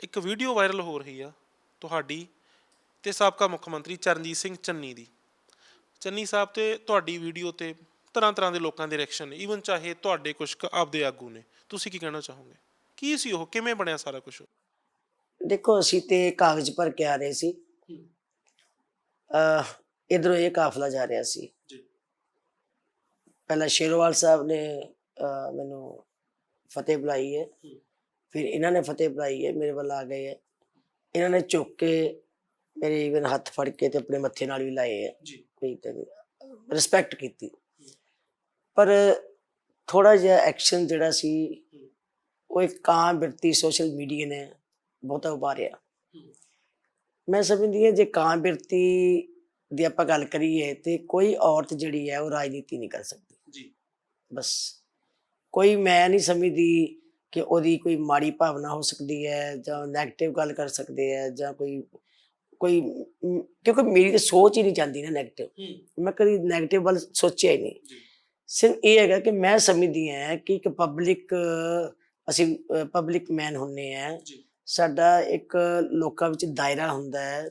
ਇੱਕ video viral ਹੋ ਰਹੀ ਆ ਤੁਹਾਡੀ ਤੇ ਸਾਬਕਾ ਮੁੱਖ ਮੰਤਰੀ ਚਰਨਜੀਤ ਸਿੰਘ ਚੰਨੀ ਦੀ। ਚੰਨੀ ਸਾਹਿਬ ਤੇ ਤੁਹਾਡੀ ਵੀਡੀਓ ਤੇ ਤਰ੍ਹਾਂ ਤਰ੍ਹਾਂ ਦੇ ਲੋਕਾਂ ਦੇ ਰਿਐਕਸ਼ਨ ਈਵਨ ਚਾਹੇ ਤੁਹਾਡੇ ਕੁਝ ਆਪਦੇ ਆਗੂ ਨੇ। ਤੁਸੀਂ ਕੀ ਕਹਿਣਾ ਚਾਹੋਗੇ? ਕੀ ਸੀ ਉਹ? ਕਿਵੇਂ ਬਣਿਆ ਸਾਰਾ ਕੁਝ ਦੇਖੋ ਅਸੀਂ ਤੇ ਕਾਗਜ਼ ਭਰ ਕੇ ਆ ਰਹੇ ਸੀ। ਅ ਇਧਰੋਂ ਇਹ ਕਾਫਲਾ ਜਾ ਰਿਹਾ ਸੀ। ਜੀ। ਪਹਿਲਾਂ ਸ਼ੇਰੋਵਾਲ ਸਾਹਿਬ ਨੇ ਮੈਨੂੰ ਫਤਿਹ ਬੁਲਾਈ ਹੂੰ। ਫਿਰ ਇਹਨਾਂ ਨੇ ਫਤਿਹ ਬੁਲਾਈ ਹੈ ਮੇਰੇ ਵੱਲ ਆ ਗਏ ਹੈ। ਇਹਨਾਂ ਨੇ ਝੁੱਕ ਕੇ ਮੇਰੇ ਇਵਨ ਹੱਥ ਫੜ ਕੇ ਤੇ ਆਪਣੇ ਮੱਥੇ ਨਾਲ ਵੀ ਲਾਏ ਹੈ। ਜੀ। ਕੋਈ ਤੇ ਰਿਸਪੈਕਟ ਕੀਤੀ। ਪਰ ਥੋੜਾ ਜਿਹਾ ਐਕਸ਼ਨ ਜਿਹੜਾ ਸੀ ਉਹ ਇੱਕ ਕਾਂ ਬਿਰਤੀ ਸੋਸ਼ਲ ਮੀਡੀਆ ਨੇ ਬਹੁਤਾ ਉਭਾਰਿਆ। ਮੈਂ ਸਮਝਦੀ ਹਾਂ ਜੇ ਕਾਂ ਬਿਰਤੀ ਦੀ ਆਪਾਂ ਗੱਲ ਕਰੀਏ ਤੇ ਕੋਈ ਔਰਤ ਜਿਹੜੀ ਹੈ ਉਹ ਰਾਜਨੀਤੀ ਨਹੀਂ ਕਰ ਸਕਦੀ। ਜੀ। ਬਸ। ਕੋਈ ਮੈਂ ਨਹੀਂ ਸਮਝਦੀ ਕਿ ਉਹਦੀ ਕੋਈ ਮਾੜੀ ਭਾਵਨਾ ਹੋ ਸਕਦੀ ਹੈ ਜਾਂ 네ਗੇਟਿਵ ਗੱਲ ਕਰ ਸਕਦੇ ਆ ਜਾਂ ਕੋਈ ਕੋਈ ਕਿਉਂਕਿ ਮੇਰੀ ਤਾਂ ਸੋਚ ਹੀ ਨਹੀਂ ਜਾਂਦੀ ਨਾ 네ਗੇਟਿਵ ਮੈਂ ਕਦੀ 네ਗੇਟਿਵ ਵੱਲ ਸੋਚਿਆ ਹੀ ਨਹੀਂ। ਸਿਰਫ ਇਹ ਹੈਗਾ ਕਿ ਮੈਂ ਸਮਝਦੀ ਹਾਂ ਕਿ ਇੱਕ ਪਬਲਿਕ ਅਸੀਂ ਪਬਲਿਕ ਮੈਨ ਹੁੰਨੇ ਆ ਸਾਡਾ ਇੱਕ ਲੋਕਾਂ ਵਿੱਚ ਦਾਇਰਾ ਹੁੰਦਾ ਹੈ।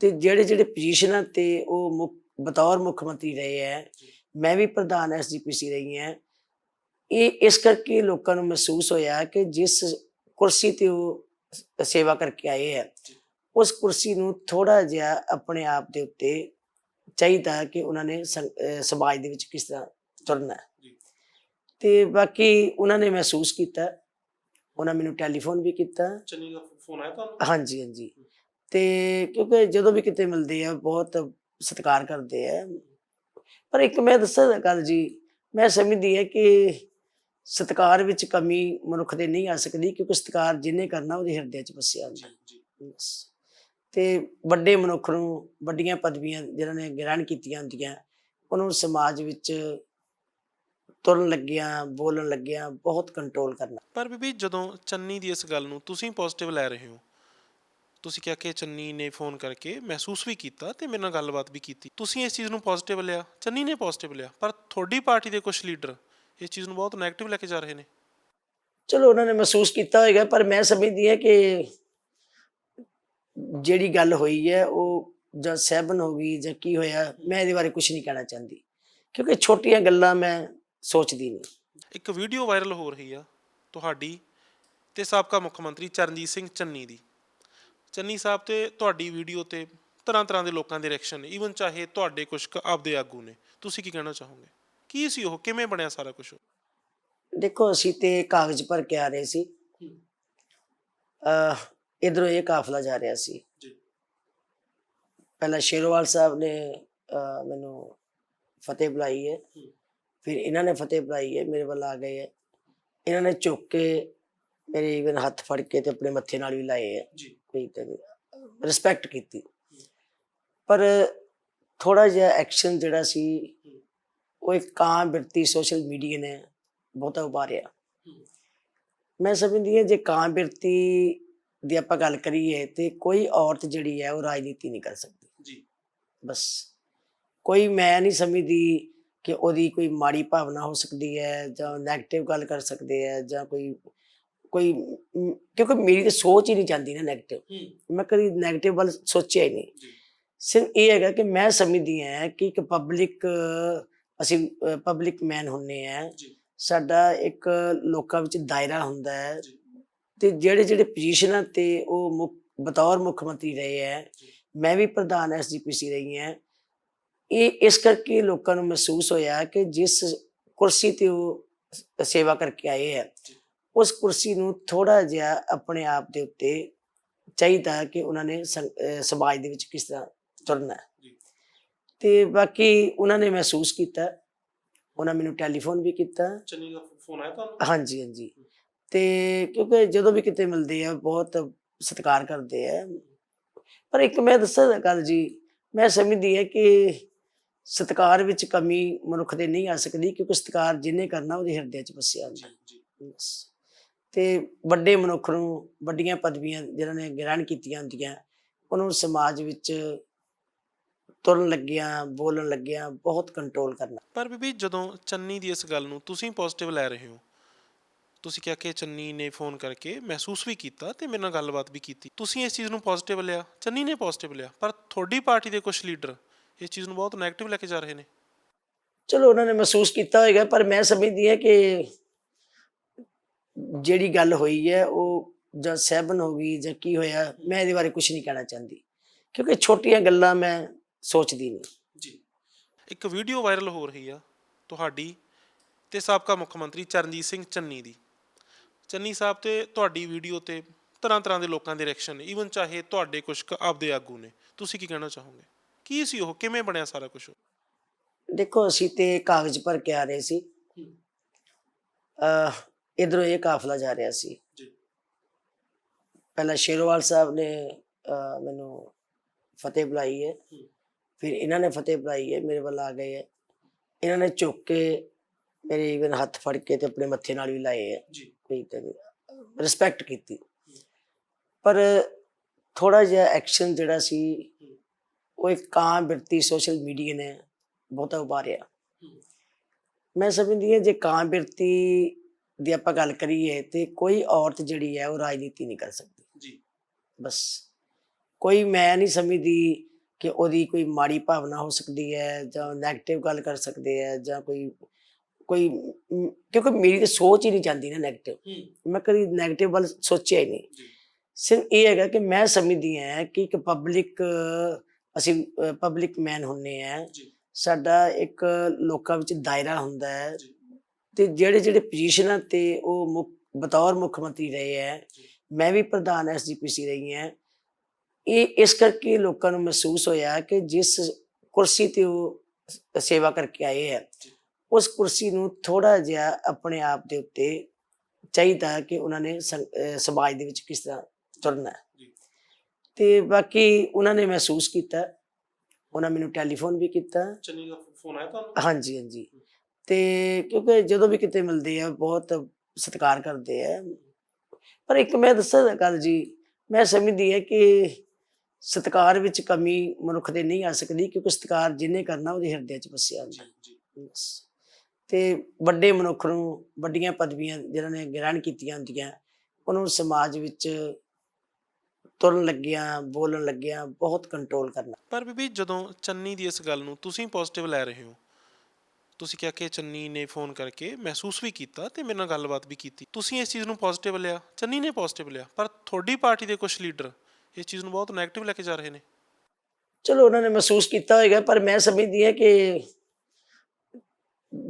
ਤੇ ਜਿਹੜੇ ਜਿਹੜੇ ਪੋਜੀਸ਼ਨਾਂ ਤੇ ਉਹ ਬਤੌਰ ਮੁੱਖ ਮੰਤਰੀ ਰਹੇ ਐ ਮੈਂ ਵੀ ਪ੍ਰਧਾਨ ਐਸਜੀਪੀਸੀ ਰਹੀ ਐ ਇਹ ਇਸ ਕਰਕੇ ਲੋਕਾਂ ਨੂੰ ਮਹਿਸੂਸ ਹੋਇਆ ਕਿ ਜਿਸ ਕੁਰਸੀ ਤੇ ਉਹ ਸੇਵਾ ਕਰਕੇ ਆਏ ਹੈ। ਉਸ ਕੁਰਸੀ ਨੂੰ ਥੋੜਾ ਜਿਹਾ ਆਪਣੇ ਆਪ ਦੇ ਉੱਤੇ ਚਾਹੀਦਾ ਕਿ ਉਹਨਾਂ ਨੇ ਸਮਾਜ ਦੇ ਵਿੱਚ ਕਿਸ ਤਰ੍ਹਾਂ ਤੁਰਨਾ। ਤੇ ਬਾਕੀ ਉਹਨਾਂ ਨੇ ਮਹਿਸੂਸ ਕੀਤਾ ਉਹਨਾਂ ਮੈਨੂੰ ਟੈਲੀਫੋਨ ਵੀ ਕੀਤਾ ਚੰਨੀ ਦਾ ਫੋਨ ਆਇਆ ਤੁਹਾਨੂੰ ਹਾਂਜੀ ਹਾਂਜੀ ਤੇ ਕਿਉਂਕਿ ਜਦੋਂ ਵੀ ਕਿਤੇ ਮਿਲਦੇ ਆ ਬਹੁਤ ਸਤਿਕਾਰ ਕਰਦੇ ਆ ਪਰ ਇੱਕ ਮੈਂ ਦੱਸਾਂ ਗੱਲ ਜੀ ਮੈਂ ਸਮਝਦੀ ਹੈ ਕਿ ਸਤਿਕਾਰ ਵਿੱਚ ਕਮੀ ਮਨੁੱਖ ਦੇ ਨਹੀਂ ਆ ਸਕਦੀ ਕਿਉਂਕਿ ਸਤਿਕਾਰ ਜਿੰਨੇ ਕਰਨਾ ਉਹਦੇ ਹਿਰਦੇ 'ਚ ਵਸਿਆ ਹੁੰਦਾ। ਤੇ ਵੱਡੇ ਮਨੁੱਖ ਨੂੰ ਵੱਡੀਆਂ ਪਦਵੀਆਂ ਜਿਨ੍ਹਾਂ ਨੇ ਗ੍ਰਹਿਣ ਕੀਤੀਆਂ ਹੁੰਦੀਆਂ ਉਹਨਾਂ ਨੂੰ ਸਮਾਜ ਵਿੱਚ ਤੁਰਨ ਲੱਗਿਆਂ ਬੋਲਣ ਲੱਗਿਆਂ ਬਹੁਤ ਕੰਟਰੋਲ ਕਰਨਾ। ਪਰ ਬੀਬੀ ਜਦੋਂ ਚੰਨੀ ਦੀ ਇਸ ਗੱਲ ਨੂੰ ਤੁਸੀਂ ਪੋਜ਼ਿਟਿਵ ਲੈ ਰਹੇ ਹੋ ਤੁਸੀਂ ਕਿਹਾ ਕਿ ਚੰਨੀ ਨੇ ਫੋਨ ਕਰਕੇ ਮਹਿਸੂਸ ਵੀ ਕੀਤਾ ਤੇ ਮੇਰੇ ਨਾਲ ਗੱਲਬਾਤ ਵੀ ਕੀਤੀ। ਤੁਸੀਂ ਇਸ ਚੀਜ਼ ਨੂੰ ਪੋਜ਼ਿਟਿਵ ਲਿਆ ਚੰਨੀ ਨੇ ਪੋਜ਼ਿਟਿਵ ਲਿਆ ਪਰ ਤੁਹਾਡੀ ਪਾਰਟੀ ਦੇ ਕੁਝ ਲੀਡਰ ਇਸ ਚੀਜ਼ ਨੂੰ ਬਹੁਤ 네ਗੇਟਿਵ ਲੈ ਕੇ ਜਾ ਰਹੇ ਨੇ। ਚਲੋ ਉਹਨਾਂ ਨੇ ਮਹਿਸੂਸ ਕੀਤਾ ਹੋਏਗਾ ਪਰ ਮੈਂ ਸਮਝਦੀ ਹਾਂ ਕਿ ਜਿਹੜੀ ਗੱਲ ਹੋਈ ਹੈ ਉਹ ਜਾਂ ਸਹਿਬਨ ਹੋ ਗਈ ਜਾਂ ਕੀ ਹੋਇਆ ਮੈਂ ਇਹਦੇ ਬਾਰੇ ਕੁਝ ਨਹੀਂ ਕਹਿਣਾ ਚਾਹੁੰਦੀ। ਕਿਉਂਕਿ ਛੋਟੀਆਂ ਗੱਲਾਂ ਮੈਂ ਸੋਚਦੀ ਨਹੀਂ। ਇੱਕ ਵੀਡੀਓ ਵਾਇਰਲ ਹੋ ਰਹੀ ਆ ਤੁਹਾਡੀ ਤੇ ਸਾਬਕਾ ਮੁੱਖ ਮੰਤਰੀ ਚਰਨਜੀਤ ਸਿੰਘ ਚੰਨੀ ਦੀ। ਚੰਨੀ ਸਾਹਿਬ ਤੇ ਤੁਹਾਡੀ ਵੀਡੀਓ ਤੇ ਤਰ੍ਹਾਂ ਤਰ੍ਹਾਂ ਦੇ ਲੋਕਾਂ ਦੇ ਰਿਐਕਸ਼ਨ ਈਵਨ ਚਾਹੇ ਤੁਹਾਡੇ ਕੁਝ ਆਪਦੇ ਆਗੂ ਨੇ। ਤੁਸੀਂ ਕੀ ਕਹਿਣਾ ਚਾਹੋਗੇ? ਕੀ ਸੀ ਉਹ? ਕਿਵੇਂ ਬਣਿਆ ਸਾਰਾ ਕੁਝ ਦੇਖੋ ਅਸੀਂ ਤੇ ਕਾਗਜ਼ ਭਰ ਕੇ ਆ ਰਹੇ ਸੀ। ਅ ਇਧਰੋਂ ਇਹ ਕਾਫਲਾ ਜਾ ਰਿਹਾ ਸੀ। ਜੀ। ਪਹਿਲਾਂ ਸ਼ੇਰੋਵਾਲ ਸਾਹਿਬ ਨੇ ਮੈਨੂੰ ਫਤਿਹ ਬੁਲਾਈ ਹੈ। ਫਿਰ ਇਹਨਾਂ ਨੇ ਫਤਿਹ ਬੁਲਾਈ ਹੈ ਮੇਰੇ ਵੱਲ ਆ ਗਏ ਹੈ। ਇਹਨਾਂ ਨੇ ਝੁੱਕ ਕੇ ਮੇਰੇ ਇਵਨ ਹੱਥ ਫੜ ਕੇ ਤੇ ਆਪਣੇ ਮੱਥੇ ਨਾਲ ਵੀ ਲਾਏ ਹੈ। ਜੀ। ਕੋਈ ਤੇ ਰਿਸਪੈਕਟ ਕੀਤੀ। ਪਰ ਥੋੜਾ ਜਿਹਾ ਐਕਸ਼ਨ ਜਿਹੜਾ ਸੀ ਉਹ ਇੱਕ ਕਾਂ ਬਿਰਤੀ ਸੋਸ਼ਲ ਮੀਡੀਆ ਨੇ ਬਹੁਤਾ ਉਭਾਰਿਆ। ਮੈਂ ਸਮਝਦੀ ਹਾਂ ਜੇ ਕਾਂ ਬਿਰਤੀ ਦੀ ਆਪਾਂ ਗੱਲ ਕਰੀਏ ਤੇ ਕੋਈ ਔਰਤ ਜਿਹੜੀ ਹੈ ਉਹ ਰਾਜਨੀਤੀ ਨਹੀਂ ਕਰ ਸਕਦੀ। ਜੀ। ਬਸ। ਕੋਈ ਮੈਂ ਨਹੀਂ ਸਮਝਦੀ ਕਿ ਉਹਦੀ ਕੋਈ ਮਾੜੀ ਭਾਵਨਾ ਹੋ ਸਕਦੀ ਹੈ ਜਾਂ ਨੈਗੇਟਿਵ ਗੱਲ ਕਰ ਸਕਦੇ ਹੈ ਜਾਂ ਕੋਈ ਕੋਈ ਕਿਉਂਕਿ ਮੇਰੀ ਤਾਂ ਸੋਚ ਹੀ ਨਹੀਂ ਜਾਂਦੀ ਨਾ ਨੈਗੇਟਿਵ ਮੈਂ ਕਦੀ ਨੈਗੇਟਿਵ ਵੱਲ ਸੋਚਿਆ ਹੀ ਨਹੀਂ। ਸਿਰਫ ਇਹ ਹੈਗਾ ਕਿ ਮੈਂ ਸਮਝਦੀ ਹਾਂ ਕਿ ਇੱਕ ਪਬਲਿਕ ਅਸੀਂ ਪਬਲਿਕ ਮੈਨ ਹੁੰਨੇ ਆ ਸਾਡਾ ਇੱਕ ਲੋਕਾਂ ਵਿੱਚ ਦਾਇਰਾ ਹੁੰਦਾ ਹੈ। ਤੇ ਜਿਹੜੇ ਜਿਹੜੇ ਪੋਜੀਸ਼ਨਾਂ ਤੇ ਉਹ ਮੁੱਖ ਬਤੌਰ ਮੁੱਖ ਮੰਤਰੀ ਰਹੇ ਹੈ। ਮੈਂ ਵੀ ਪ੍ਰਧਾਨ ਐਸਜੀਪੀਸੀ ਰਹੀ ਹਾਂ ਇਹ ਇਸ ਕਰਕੇ ਲੋਕਾਂ ਨੂੰ ਮਹਿਸੂਸ ਹੋਇਆ ਕਿ ਜਿਸ ਕੁਰਸੀ ਤੇ ਉਹ ਸੇਵਾ ਕਰਕੇ ਆਏ ਹੈ। ਉਸ ਕੁਰਸੀ ਨੂੰ ਥੋੜਾ ਜਿਹਾ ਆਪਣੇ ਆਪ ਦੇ ਉੱਤੇ ਚਾਹੀਦਾ ਕਿ ਉਹਨਾਂ ਨੇ ਸਮਾਜ ਦੇ ਵਿੱਚ ਕਿਸ ਤਰ੍ਹਾਂ ਤੁਰਨਾ ਹੈ। ਤੇ ਬਾਕੀ ਉਹਨਾਂ ਨੇ ਮਹਿਸੂਸ ਕੀਤਾ। ਉਹਨਾਂ ਮੈਨੂੰ ਟੈਲੀਫੋਨ ਵੀ ਕੀਤਾ। ਚੰਨੀ ਦਾ ਫੋਨ ਆਇਆ ਤੁਹਾਨੂੰ? ਹਾਂਜੀ ਹਾਂਜੀ। ਤੇ ਕਿਉਂਕਿ ਜਦੋਂ ਵੀ ਕਿਤੇ ਮਿਲਦੇ ਆ ਬਹੁਤ ਸਤਿਕਾਰ ਕਰਦੇ ਆ। ਪਰ ਇੱਕ ਮੈਂ ਦੱਸਾਂ ਗੱਲ ਜੀ ਮੈਂ ਸਮਝਦੀ ਹੈ ਕਿ ਸਤਿਕਾਰ ਵਿੱਚ ਕਮੀ ਮਨੁੱਖ ਦੇ ਨਹੀਂ ਆ ਸਕਦੀ ਕਿਉਂਕਿ ਸਤਿਕਾਰ ਜਿੰਨੇ ਕਰਨਾ ਉਹਦੇ ਹਿਰਦੇ 'ਚ ਵਸਿਆ ਹੁੰਦਾ। ਤੇ ਵੱਡੇ ਮਨੁੱਖ ਨੂੰ ਵੱਡੀਆਂ ਪਦਵੀਆਂ ਜਿਨ੍ਹਾਂ ਨੇ ਗ੍ਰਹਿਣ ਕੀਤੀਆਂ ਹੁੰਦੀਆਂ ਉਹਨਾਂ ਸਮਾਜ ਵਿੱਚ ਤੁਰਨ ਲੱਗਿਆਂ ਬੋਲਣ ਲੱਗਿਆਂ ਬਹੁਤ ਕੰਟਰੋਲ ਕਰਨਾ। ਪਰ ਬੀਬੀ ਜਦੋਂ ਚੰਨੀ ਦੀ ਇਸ ਗੱਲ ਨੂੰ ਤੁਸੀਂ ਪੋਜ਼ਿਟਿਵ ਲੈ ਰਹੇ ਹੋ ਤੁਸੀਂ ਕਿਹਾ ਕਿ ਚੰਨੀ ਨੇ ਫੋਨ ਕਰਕੇ ਮਹਿਸੂਸ ਵੀ ਕੀਤਾ ਤੇ ਮੇਰੇ ਨਾਲ ਗੱਲਬਾਤ ਵੀ ਕੀਤੀ। ਤੁਸੀਂ ਇਸ ਚੀਜ਼ ਨੂੰ ਪੋਜ਼ਿਟਿਵ ਲਿਆ ਚੰਨੀ ਨੇ ਪੋਜ਼ਿਟਿਵ ਲਿਆ ਪਰ ਤੁਹਾਡੀ ਪਾਰਟੀ ਦੇ ਕੁਝ ਲੀਡਰ ਇਸ ਚੀਜ਼ ਨੂੰ ਬਹੁਤ ਨੈਗੇਟਿਵ ਲੈ ਕੇ ਜਾ ਰਹੇ ਨੇ। ਚਲੋ ਉਹਨਾਂ ਨੇ ਮਹਿਸੂਸ ਕੀਤਾ ਹੋਏਗਾ ਪਰ ਮੈਂ ਸਮਝਦੀ ਹਾਂ ਕਿ ਜਿਹੜੀ ਗੱਲ ਹੋਈ ਹੈ ਉਹ ਜਾਂ ਸਹਿਬਨ ਹੋ ਗਈ ਜਾਂ ਕੀ ਹੋਇਆ ਮੈਂ ਇਹਦੇ ਬਾਰੇ ਕੁਝ ਨਹੀਂ ਕਹਿਣਾ ਚਾਹੁੰਦੀ। ਕਿਉਂਕਿ ਛੋਟੀਆਂ ਗੱਲਾਂ ਮੈਂ ਸੋਚਦੀ ਨਹੀਂ। ਜੀ। ਇੱਕ ਵੀਡੀਓ ਵਾਇਰਲ ਹੋ ਰਹੀ ਆ ਤੁਹਾਡੀ ਤੇ ਸਾਬਕਾ ਮੁੱਖ ਮੰਤਰੀ ਚਰਨਜੀਤ ਸਿੰਘ ਚੰਨੀ ਦੀ। ਚੰਨੀ ਸਾਹਿਬ ਤੇ ਤੁਹਾਡੀ ਵੀਡੀਓ ਤੇ ਤਰ੍ਹਾਂ ਤਰ੍ਹਾਂ ਦੇ ਲੋਕਾਂ ਦੇ ਰਿਐਕਸ਼ਨ ਨੇ। ਈਵਨ ਚਾਹੇ ਤੁਹਾਡੇ ਕੁਝ ਕੁ ਆਪਦੇ ਆਗੂ ਨੇ। ਤੁਸੀਂ ਕੀ ਕਹਿਣਾ ਚਾਹੋਗੇ? ਕੀ ਸੀ ਉਹ? ਕਿਵੇਂ ਬਣਿਆ ਸਾਰਾ ਕੁਝ ਦੇਖੋ ਅਸੀਂ ਤੇ ਕਾਗਜ਼ ਭਰ ਕੇ ਆ ਰਹੇ ਸੀ। ਅ ਇਧਰੋਂ ਇਹ ਕਾਫਲਾ ਜਾ ਰਿਹਾ ਸੀ। ਜੀ। ਪਹਿਲਾਂ ਸ਼ੇਰੋਵਾਲ ਸਾਹਿਬ ਨੇ ਮੈਨੂੰ ਫਤਿਹ ਬੁਲਾਈ ਹੂੰ। ਫਿਰ ਇਹਨਾਂ ਨੇ ਫਤਿਹ ਬੁਲਾਈ ਹੈ ਮੇਰੇ ਵੱਲ ਆ ਗਏ ਹੈ। ਇਹਨਾਂ ਨੇ ਝੁੱਕ ਕੇ ਮੇਰੇ ਇਵਨ ਹੱਥ ਫੜ ਕੇ ਤੇ ਆਪਣੇ ਮੱਥੇ ਨਾਲ ਵੀ ਲਾਏ ਹੈ। ਜੀ। ਕੋਈ ਤੇ ਰਿਸਪੈਕਟ ਕੀਤੀ। ਪਰ ਥੋੜਾ ਜਿਹਾ ਐਕਸ਼ਨ ਜਿਹੜਾ ਸੀ ਉਹ ਇੱਕ ਕਾਂ ਬਿਰਤੀ ਸੋਸ਼ਲ ਮੀਡੀਆ ਨੇ ਬਹੁਤਾ ਉਭਾਰਿਆ। ਮੈਂ ਸਮਝਦੀ ਹਾਂ ਜੇ ਕਾਂ ਬਿਰਤੀ ਦੀ ਆਪਾਂ ਗੱਲ ਕਰੀਏ ਤੇ ਕੋਈ ਔਰਤ ਜਿਹੜੀ ਹੈ ਉਹ ਰਾਜਨੀਤੀ ਨਹੀਂ ਕਰ ਸਕਦੀ। ਜੀ। ਬਸ। ਕੋਈ ਮੈਂ ਨਹੀਂ ਸਮਝਦੀ ਕਿ ਉਹਦੀ ਕੋਈ ਮਾੜੀ ਭਾਵਨਾ ਹੋ ਸਕਦੀ ਹੈ ਜਾਂ 네ਗੇਟਿਵ ਗੱਲ ਕਰ ਸਕਦੇ ਆ ਜਾਂ ਕੋਈ ਕੋਈ ਕਿਉਂਕਿ ਮੇਰੀ ਤਾਂ ਸੋਚ ਹੀ ਨਹੀਂ ਜਾਂਦੀ ਨਾ 네ਗੇਟਿਵ ਮੈਂ ਕਦੀ 네ਗੇਟਿਵ ਵੱਲ ਸੋਚਿਆ ਹੀ ਨਹੀਂ। ਸਿਰਫ ਇਹ ਹੈਗਾ ਕਿ ਮੈਂ ਸਮਝਦੀ ਹਾਂ ਕਿ ਇੱਕ ਪਬਲਿਕ ਅਸੀਂ ਪਬਲਿਕ ਮੈਨ ਹੁੰਨੇ ਆ ਸਾਡਾ ਇੱਕ ਲੋਕਾਂ ਵਿੱਚ ਦਾਇਰਾ ਹੁੰਦਾ ਹੈ। ਤੇ ਜਿਹੜੇ ਜਿਹੜੇ ਪੋਜੀਸ਼ਨਾਂ ਤੇ ਉਹ ਬਤੌਰ ਮੁੱਖ ਮੰਤਰੀ ਰਹੇ ਹੈ। ਮੈਂ ਵੀ ਪ੍ਰਧਾਨ ਐਸਜੀਪੀਸੀ ਰਹੀ ਹਾਂ। ਇਹ ਇਸ ਕਰਕੇ ਲੋਕਾਂ ਨੂੰ ਮਹਿਸੂਸ ਹੋਇਆ ਕਿ ਜਿਸ ਕੁਰਸੀ ਤੇ ਉਹ ਸੇਵਾ ਕਰਕੇ ਆਏ ਹੈ। ਉਸ ਕੁਰਸੀ ਨੂੰ ਥੋੜਾ ਜਿਹਾ ਆਪਣੇ ਆਪ ਦੇ ਉੱਤੇ ਚਾਹੀਦਾ ਕਿ ਉਹਨਾਂ ਨੇ ਸਮਾਜ ਦੇ ਵਿੱਚ ਕਿਸ ਤਰ੍ਹਾਂ ਤੁਰਨਾ। ਤੇ ਬਾਕੀ ਉਹਨਾਂ ਨੇ ਮਹਿਸੂਸ ਕੀਤਾ ਉਹਨਾਂ ਮੈਨੂੰ ਟੈਲੀਫੋਨ ਵੀ ਕੀਤਾ ਚੰਨੀ ਦਾ ਫੋਨ ਆਇਆ ਤੁਹਾਨੂੰ ਹਾਂਜੀ ਹਾਂਜੀ ਤੇ ਕਿਉਂਕਿ ਜਦੋਂ ਵੀ ਕਿਤੇ ਮਿਲਦੇ ਆ ਬਹੁਤ ਸਤਿਕਾਰ ਕਰਦੇ ਆ ਪਰ ਇੱਕ ਮੈਂ ਦੱਸਾਂ ਗੱਲ ਜੀ ਮੈਂ ਸਮਝਦੀ ਹੈ ਕਿ ਸਤਿਕਾਰ ਵਿੱਚ ਕਮੀ ਮਨੁੱਖ ਦੇ ਨਹੀਂ ਆ ਸਕਦੀ ਕਿਉਂਕਿ ਸਤਿਕਾਰ ਜਿਹਨੇ ਕਰਨਾ ਉਹਦੇ ਹਿਰਦੇ 'ਚ ਵਸਿਆ ਹੁੰਦਾ। ਤੇ ਵੱਡੇ ਮਨੁੱਖ ਨੂੰ ਵੱਡੀਆਂ ਪਦਵੀਆਂ ਜਿਨ੍ਹਾਂ ਨੇ ਗ੍ਰਹਿਣ ਕੀਤੀਆਂ ਹੁੰਦੀਆਂ ਉਹਨੂੰ ਸਮਾਜ ਵਿੱਚ ਤੁਰਨ ਲੱਗਿਆਂ ਬੋਲਣ ਲੱਗਿਆਂ ਬਹੁਤ ਕੰਟਰੋਲ ਕਰਨਾ। ਪਰ ਬੀਬੀ ਜਦੋਂ ਚੰਨੀ ਦੀ ਇਸ ਗੱਲ ਨੂੰ ਤੁਸੀਂ ਪੋਜ਼ਿਟਿਵ ਲੈ ਰਹੇ ਹੋ ਤੁਸੀਂ ਕਿਹਾ ਕਿ ਚੰਨੀ ਨੇ ਫੋਨ ਕਰਕੇ ਮਹਿਸੂਸ ਵੀ ਕੀਤਾ ਤੇ ਮੇਰੇ ਨਾਲ ਗੱਲਬਾਤ ਵੀ ਕੀਤੀ। ਤੁਸੀਂ ਇਸ ਚੀਜ਼ ਨੂੰ ਪੋਜ਼ਿਟਿਵ ਲਿਆ ਚੰਨੀ ਨੇ ਪੋਜ਼ਿਟਿਵ ਲਿਆ ਪਰ ਤੁਹਾਡੀ ਪਾਰਟੀ ਦੇ ਕੁਝ ਲੀਡਰ ਇਸ ਚੀਜ਼ ਨੂੰ ਬਹੁਤ ਨੈਗੇਟਿਵ ਲੈ ਕੇ ਜਾ ਰਹੇ ਨੇ। ਚਲੋ, ਉਹਨਾਂ ਨੇ ਮਹਿਸੂਸ ਕੀਤਾ ਹੋਏਗਾ, ਪਰ ਮੈਂ ਸਮਝਦੀ ਹਾਂ ਕਿ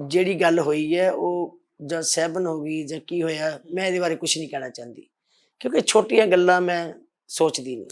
ਜਿਹੜੀ ਗੱਲ ਹੋਈ ਹੈ, ਉਹ ਜਾਂ ਸਹਿਬਨ ਹੋ ਗਈ ਜਾਂ ਕੀ ਹੋਇਆ, ਮੈਂ ਇਹਦੇ ਬਾਰੇ ਕੁਝ ਨਹੀਂ ਕਹਿਣਾ ਚਾਹੁੰਦੀ। ਕਿਉਂਕਿ ਛੋਟੀਆਂ ਗੱਲਾਂ ਮੈਂ ਸੋਚਦੀ ਨਹੀਂ।